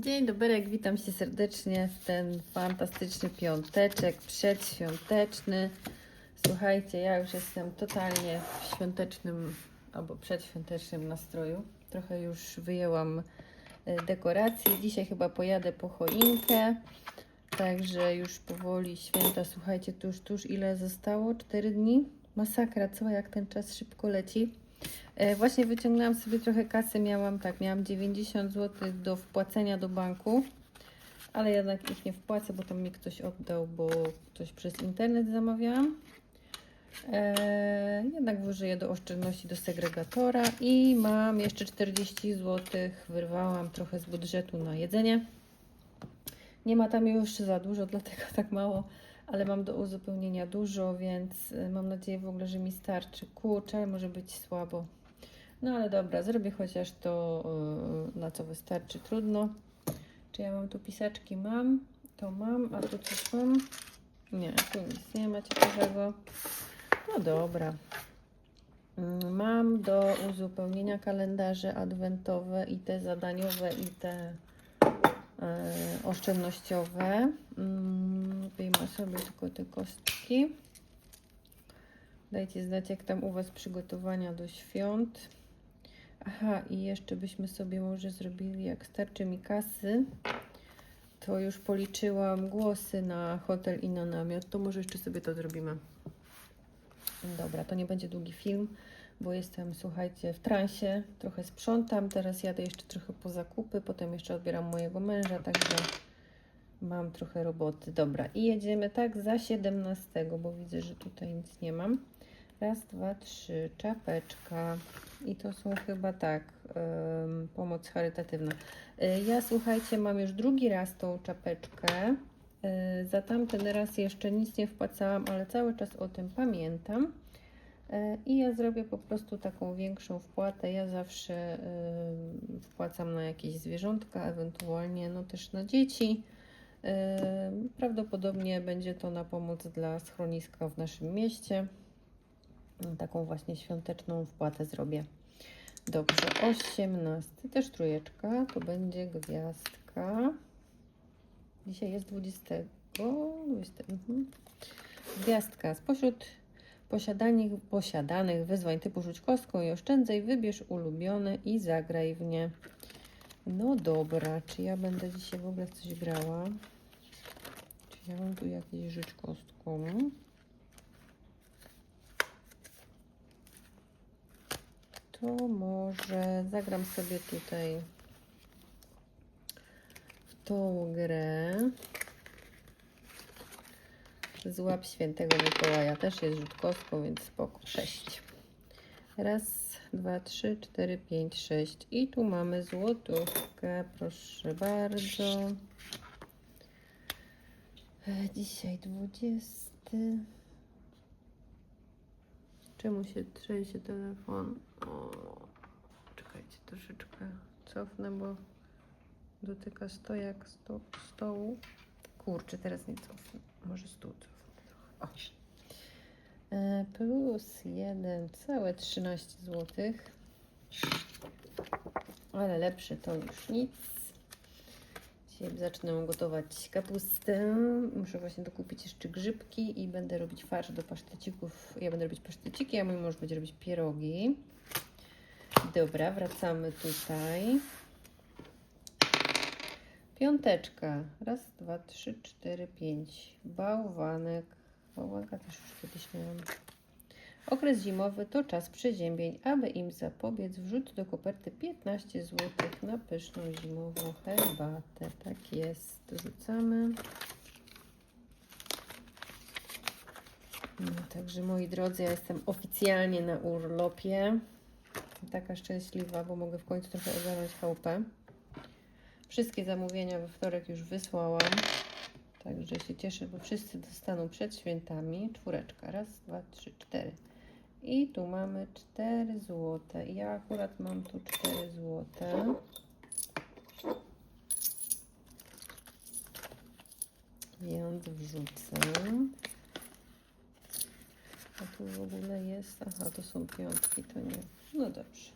Dzień dobry, witam się serdecznie w ten fantastyczny piąteczek, przedświąteczny. Słuchajcie, ja już jestem totalnie w świątecznym albo przedświątecznym nastroju. Trochę już wyjęłam e, dekoracje. Dzisiaj chyba pojadę po choinkę. Także już powoli święta. Słuchajcie, tuż, tuż ile zostało? 4 dni? Masakra, co jak ten czas szybko leci. E, Właśnie wyciągnęłam sobie trochę kasy, miałam tak, miałam 90 zł do wpłacenia do banku, ale jednak ich nie wpłacę, bo tam mi ktoś oddał, bo coś przez internet zamawiałam. E, jednak włożę je do oszczędności do segregatora i mam jeszcze 40 zł, wyrwałam trochę z budżetu na jedzenie. Nie ma tam już za dużo, dlatego tak mało, ale mam do uzupełnienia dużo, więc y, mam nadzieję w ogóle, że mi starczy. Kurczę, może być słabo. No ale dobra, zrobię chociaż to, y, na co wystarczy. Trudno. Czy ja mam tu pisaczki? Mam. To mam, a tu coś mam? Nie, tu nic nie ma ciekawego. No dobra. Mm, Mam do uzupełnienia kalendarze adwentowe i te zadaniowe i te e, oszczędnościowe. Mm, Wyjmę sobie tylko te kostki. Dajcie znać, jak tam u Was przygotowania do świąt. Aha, i jeszcze byśmy sobie może zrobili, jak starczy mi kasy, to już policzyłam głosy na hotel i na namiot, to może jeszcze sobie to zrobimy. Dobra, to nie będzie długi film, bo jestem, słuchajcie, w transie, trochę sprzątam, teraz jadę jeszcze trochę po zakupy, potem jeszcze odbieram mojego męża, także mam trochę roboty. Dobra, i jedziemy tak za 17, bo widzę, że tutaj nic nie mam. Raz, dwa, trzy, czapeczka. I to są chyba tak, pomoc charytatywna. Y, Ja słuchajcie, mam już drugi raz tą czapeczkę. Y, Za tamten raz jeszcze nic nie wpłacałam, ale cały czas o tym pamiętam. Y, I ja zrobię po prostu taką większą wpłatę. Ja zawsze y, wpłacam na jakieś zwierzątka, ewentualnie no też na dzieci. Prawdopodobnie będzie to na pomoc dla schroniska w naszym mieście. Taką właśnie świąteczną wpłatę zrobię. Dobrze, 18. Też trójeczka, to będzie gwiazdka. Dzisiaj jest 20. 20 mhm. Gwiazdka. Spośród posiadanych, posiadanych wyzwań typu rzuć kostką i oszczędzaj, wybierz ulubione i zagraj w nie. No dobra, czy ja będę dzisiaj w ogóle coś grała? Czy ja mam tu jakieś rzuć kostką? To może zagram sobie tutaj w tą grę. Złap świętego Mikołaja. Też jest rzut kostką, więc spoko. Sześć. Raz, dwa, trzy, cztery, pięć, sześć. I tu mamy złotówkę. Proszę bardzo. E, Dzisiaj dwudziesty. Czemu się trzęsie telefon? O, czekajcie, troszeczkę cofnę, bo dotyka stojak sto, stołu. Kurczę, teraz nie cofnę. Może stół cofnę trochę. O. E, Plus jeden, całe 13 zł. Ale lepszy to już nic. Dzisiaj zacznę gotować kapustę. Muszę właśnie dokupić jeszcze grzybki i będę robić farsz do pasztecików. Ja będę robić paszteciki, a mój mąż będzie robić pierogi. Dobra, wracamy tutaj. Piąteczka. Raz, dwa, trzy, cztery, pięć. Bałwanek. Bałwanka też już kiedyś miałam. Okres zimowy to czas przeziębień. Aby im zapobiec, wrzuć do koperty 15 zł na pyszną zimową herbatę. Tak jest. Rzucamy. No, także moi drodzy, ja jestem oficjalnie na urlopie. Taka szczęśliwa, bo mogę w końcu trochę ogarnąć chałupę. Wszystkie zamówienia we wtorek już wysłałam. Także się cieszę, bo wszyscy dostaną przed świętami. Czwóreczka. Raz, dwa, trzy, cztery. I tu mamy 4 złote. Ja akurat mam tu 4 złote. Więc wrzucę. A tu w ogóle jest. Aha, to są piątki, to nie. No dobrze.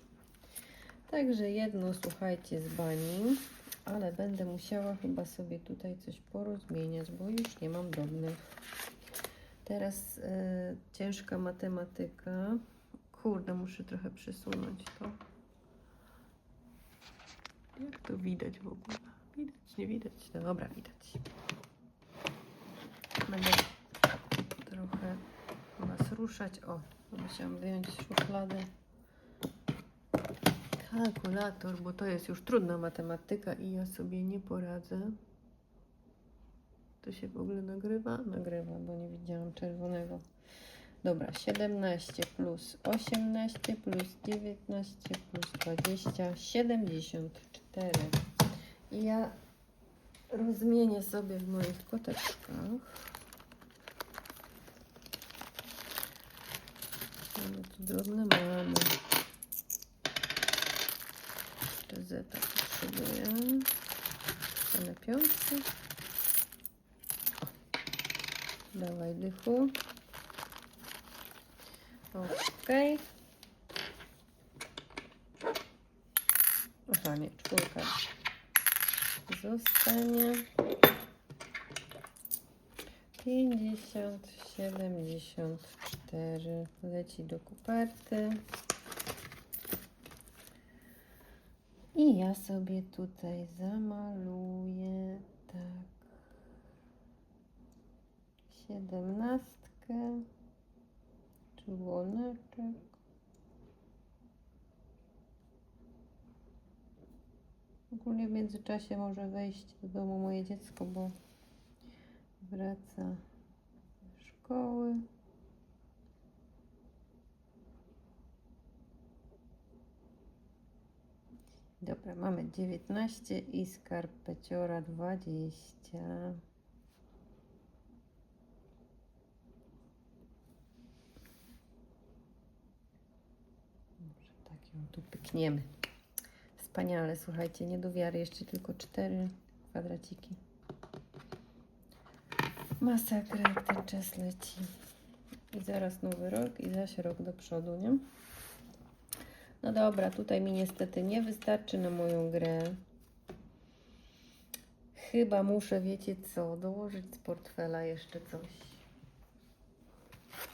Także jedno, słuchajcie, z bani. ale będę musiała chyba sobie tutaj coś porozmieniać, bo już nie mam drobnych. Teraz e, ciężka matematyka. Kurde, muszę trochę przesunąć to. Jak to widać w ogóle? Widać, nie widać? No dobra, widać. Będę trochę Was ruszać. O, musiałam wyjąć z szuflady kalkulator, bo to jest już trudna matematyka i ja sobie nie poradzę. To się w ogóle nagrywa? Nagrywa, bo nie widziałam czerwonego. Dobra, 17 plus 18 plus 19 plus 20, 74. I ja rozmienię sobie w moich koteczkach. Mamy tu drobne mamy. Jeszcze zeta potrzebuję. Same piątki. Dawaj dychu. Okej. Aha, nie, czwórka zostanie. 50, 74 leci do koperty. I ja sobie tutaj zamaluję tak siedemnastkę, członeczek. Ogólnie w międzyczasie może wejść do domu moje dziecko, bo wraca ze szkoły. Dobra, mamy 19 i skarpeciora 20. Może tak ją tu pykniemy. Wspaniale, słuchajcie, nie do wiary, jeszcze tylko 4 kwadraciki. Masakra, jak ten czas leci. I zaraz nowy rok i zaś rok do przodu, nie? No dobra, tutaj mi niestety nie wystarczy na moją grę. Chyba muszę, wiecie co, dołożyć z portfela jeszcze coś.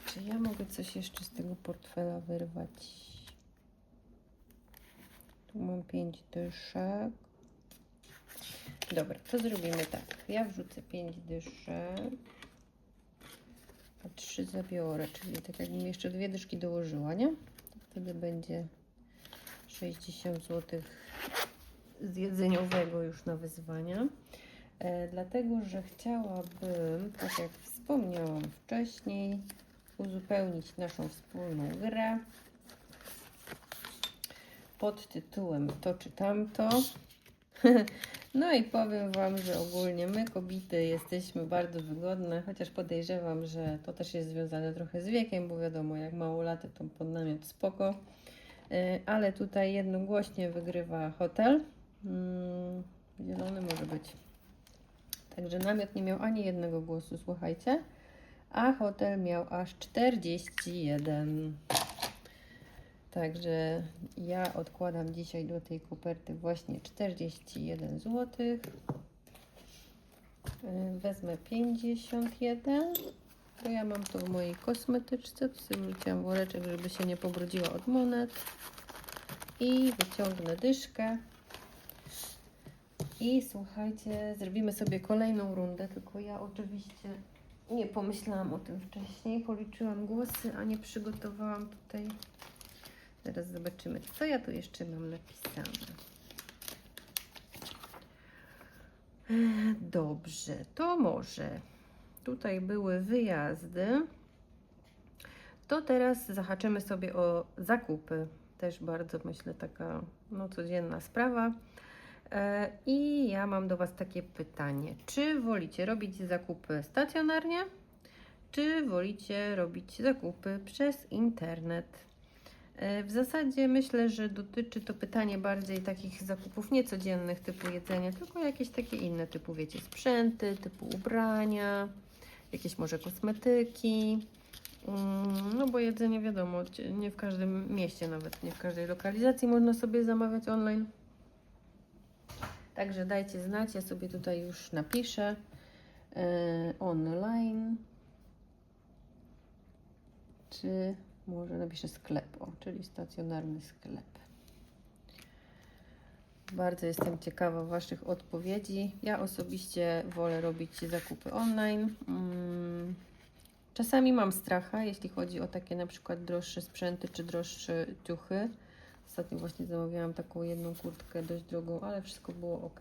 Czy ja mogę coś jeszcze z tego portfela wyrwać? Tu mam pięć dyszek. Dobra, to zrobimy tak. Ja wrzucę pięć dyszek. A trzy zabiorę, czyli tak jakbym jeszcze dwie dyszki dołożyła, nie? To wtedy będzie 60 zł z jedzeniowego już na wyzwania. E, dlatego, że chciałabym, tak jak wspomniałam wcześniej, uzupełnić naszą wspólną grę pod tytułem To czy tamto. No i powiem Wam, że ogólnie my kobiety jesteśmy bardzo wygodne, chociaż podejrzewam, że to też jest związane trochę z wiekiem, bo wiadomo, jak mało laty to pod namiot spoko. Y, ale tutaj jednogłośnie wygrywa hotel. Mm, Zielony może być. Także namiot nie miał ani jednego głosu, słuchajcie. A hotel miał aż 41. Także ja odkładam dzisiaj do tej koperty właśnie 41 zł. Y, Wezmę 51, bo ja mam to w mojej kosmetyczce. Tu sobie woreczek, żeby się nie pobrudziła od monet. I wyciągnę dyszkę. I słuchajcie, zrobimy sobie kolejną rundę, tylko ja oczywiście nie pomyślałam o tym wcześniej. Policzyłam głosy, a nie przygotowałam tutaj. Zaraz zobaczymy, co ja tu jeszcze mam napisane. E, Dobrze, to może tutaj były wyjazdy. To teraz zahaczymy sobie o zakupy. Też bardzo myślę taka no, codzienna sprawa. E, I ja mam do Was takie pytanie. Czy wolicie robić zakupy stacjonarnie, czy wolicie robić zakupy przez internet? E, W zasadzie myślę, że dotyczy to pytanie bardziej takich zakupów niecodziennych typu jedzenie, tylko jakieś takie inne typu, wiecie, sprzęty, typu ubrania, jakieś może kosmetyki. Mm, No bo jedzenie wiadomo, nie w każdym mieście, nawet nie w każdej lokalizacji można sobie zamawiać online. Także dajcie znać, ja sobie tutaj już napiszę e, online. Czy może napiszę sklep, o, czyli stacjonarny sklep. Bardzo jestem ciekawa Waszych odpowiedzi. Ja osobiście wolę robić zakupy online. Mm, Czasami mam stracha, jeśli chodzi o takie na przykład droższe sprzęty czy droższe ciuchy. Ostatnio właśnie zamawiałam taką jedną kurtkę dość drogą, ale wszystko było ok.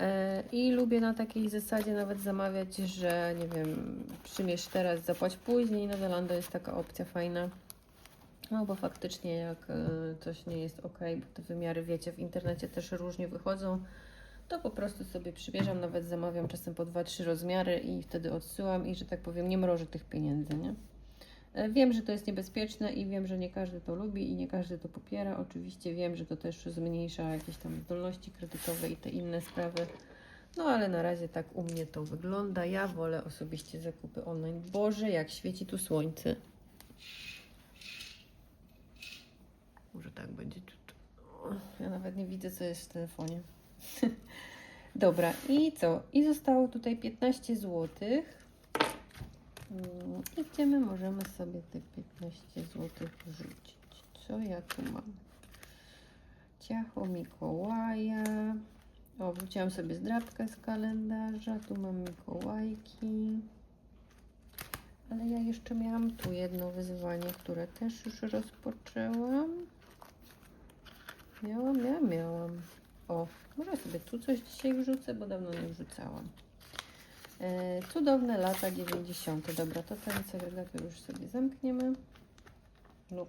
E, I lubię na takiej zasadzie nawet zamawiać, że nie wiem, przymierz teraz, zapłać później. No Zalando jest taka opcja fajna. No bo faktycznie jak e, coś nie jest ok, bo te wymiary wiecie, w internecie też różnie wychodzą, to po prostu sobie przybierzam, nawet zamawiam czasem po 2-3 rozmiary i wtedy odsyłam i że tak powiem nie mrożę tych pieniędzy, nie? E, Wiem, że to jest niebezpieczne i wiem, że nie każdy to lubi i nie każdy to popiera. Oczywiście wiem, że to też zmniejsza jakieś tam zdolności kredytowe i te inne sprawy. No ale na razie tak u mnie to wygląda. Ja wolę osobiście zakupy online. Boże, jak świeci tu słońce. Może tak będzie. Ja nawet nie widzę, co jest w telefonie. Dobra, i co? I zostało tutaj 15 zł. Mm, I gdzie my możemy sobie te 15 zł wrzucić? Co ja tu mam? Ciacho Mikołaja. O, wrzuciłam sobie zdrabkę z kalendarza. Tu mam Mikołajki. Ale ja jeszcze miałam tu jedno wyzwanie, które też już rozpoczęłam. Miałam, miałam, miałam. O, może sobie tu coś dzisiaj wrzucę, bo dawno nie wrzucałam. E, cudowne lata 90. Dobra, to ten segregator już sobie zamkniemy. No,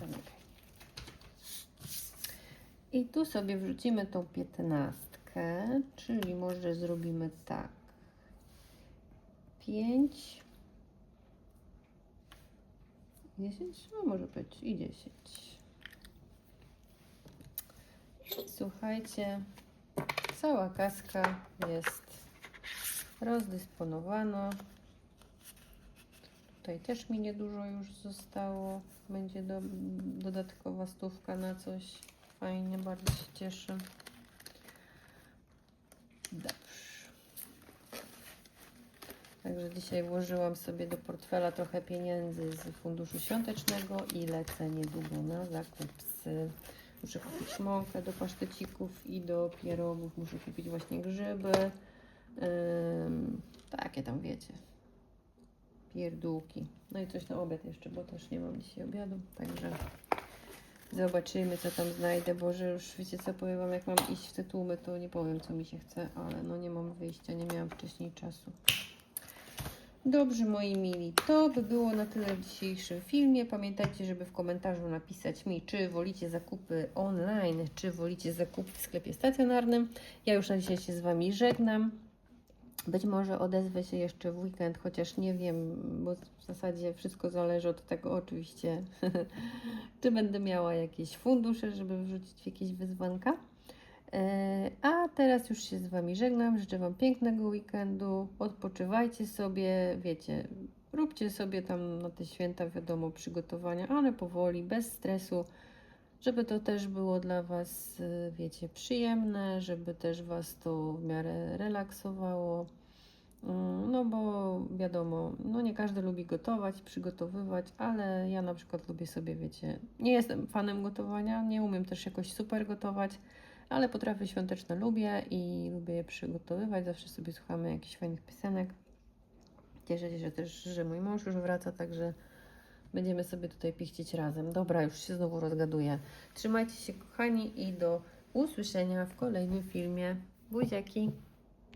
zamykaj. I tu sobie wrzucimy tą piętnastkę, czyli może zrobimy tak. 5 10? No może być i 10. Słuchajcie, cała kaska jest rozdysponowana. Tutaj też mi niedużo już zostało. Będzie do, dodatkowa stówka na coś. Fajnie, bardzo się cieszę. Dobrze. Także dzisiaj włożyłam sobie do portfela trochę pieniędzy z funduszu świątecznego i lecę niedługo na zakupsy. Muszę kupić mąkę do pasztecików i do pierogów. Muszę kupić właśnie grzyby. Takie tam wiecie. Pierdółki. No i coś na obiad jeszcze, bo też nie mam dzisiaj obiadu. Także zobaczymy, co tam znajdę. Boże, już wiecie co powiem wam, jak mam iść w te tłumy, to nie powiem, co mi się chce, ale no nie mam wyjścia, nie miałam wcześniej czasu. Dobrze, moi mili, to by było na tyle w dzisiejszym filmie. Pamiętajcie, żeby w komentarzu napisać mi, czy wolicie zakupy online, czy wolicie zakupy w sklepie stacjonarnym. Ja już na dzisiaj się z Wami żegnam. Być może odezwę się jeszcze w weekend, chociaż nie wiem, bo w zasadzie wszystko zależy od tego oczywiście, czy będę miała jakieś fundusze, żeby wrzucić w jakieś wyzwanka. E, A teraz już się z Wami żegnam. Życzę Wam pięknego weekendu. Odpoczywajcie sobie, wiecie, róbcie sobie tam na te święta, wiadomo, przygotowania, ale powoli, bez stresu, żeby to też było dla Was, y, wiecie, przyjemne, żeby też Was to w miarę relaksowało. Mm, No bo wiadomo, no nie każdy lubi gotować, przygotowywać, ale ja na przykład lubię sobie, wiecie, nie jestem fanem gotowania, nie umiem też jakoś super gotować, ale potrawy świąteczne lubię i lubię je przygotowywać. Zawsze sobie słuchamy jakichś fajnych piosenek. Cieszę się że też, że mój mąż już wraca, także będziemy sobie tutaj pichcić razem. Dobra, już się znowu rozgaduję. Trzymajcie się kochani i do usłyszenia w kolejnym filmie. Buziaki!